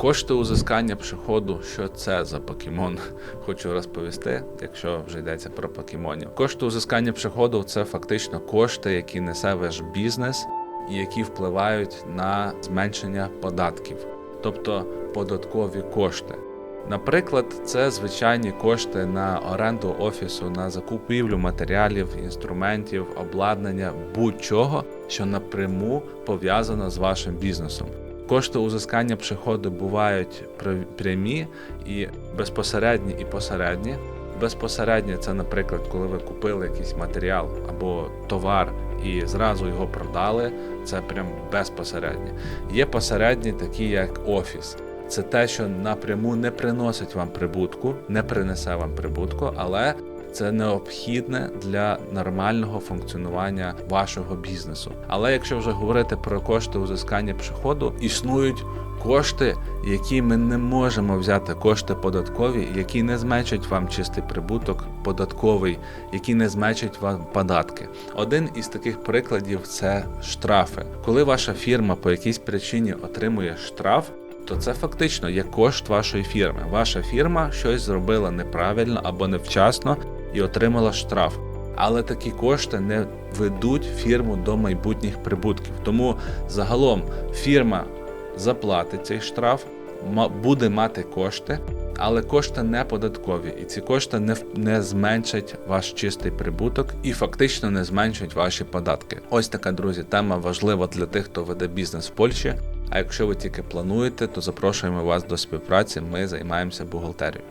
Кошти узискання приходу, що це за покемон, хочу розповісти, якщо вже йдеться про покемонів. Кошти узискання приходу це фактично кошти, які несе ваш бізнес і які впливають на зменшення податків, тобто податкові кошти. Наприклад, це звичайні кошти на оренду офісу, на закупівлю матеріалів, інструментів, обладнання, будь-чого, що напряму пов'язано з вашим бізнесом. Кошти узискання приходу бувають пр- прямі і безпосередні і посередні. Безпосереднє це, наприклад, коли ви купили якийсь матеріал або товар і зразу його продали. Це прям безпосереднє. Є посередні, такі як офіс. Це те, що напряму не приносить вам прибутку, не принесе вам прибутку, але це необхідне для нормального функціонування вашого бізнесу. Але якщо вже говорити про кошти узискання приходу, існують кошти, які ми не можемо взяти, кошти податкові, які не зменшать вам чистий прибуток податковий, які не зменшать вам податки. Один із таких прикладів це штрафи. Коли ваша фірма по якійсь причині отримує штраф, то це фактично є кошт вашої фірми. Ваша фірма щось зробила неправильно або невчасно і отримала штраф. Але такі кошти не ведуть фірму до майбутніх прибутків. Тому загалом фірма заплатить цей штраф, буде мати кошти, але кошти не податкові, і ці кошти не, не зменшать ваш чистий прибуток і фактично не зменшать ваші податки. Ось така, друзі, тема важлива для тих, хто веде бізнес в Польщі. А якщо ви тільки плануєте, то запрошуємо вас до співпраці. Ми займаємося бухгалтерією.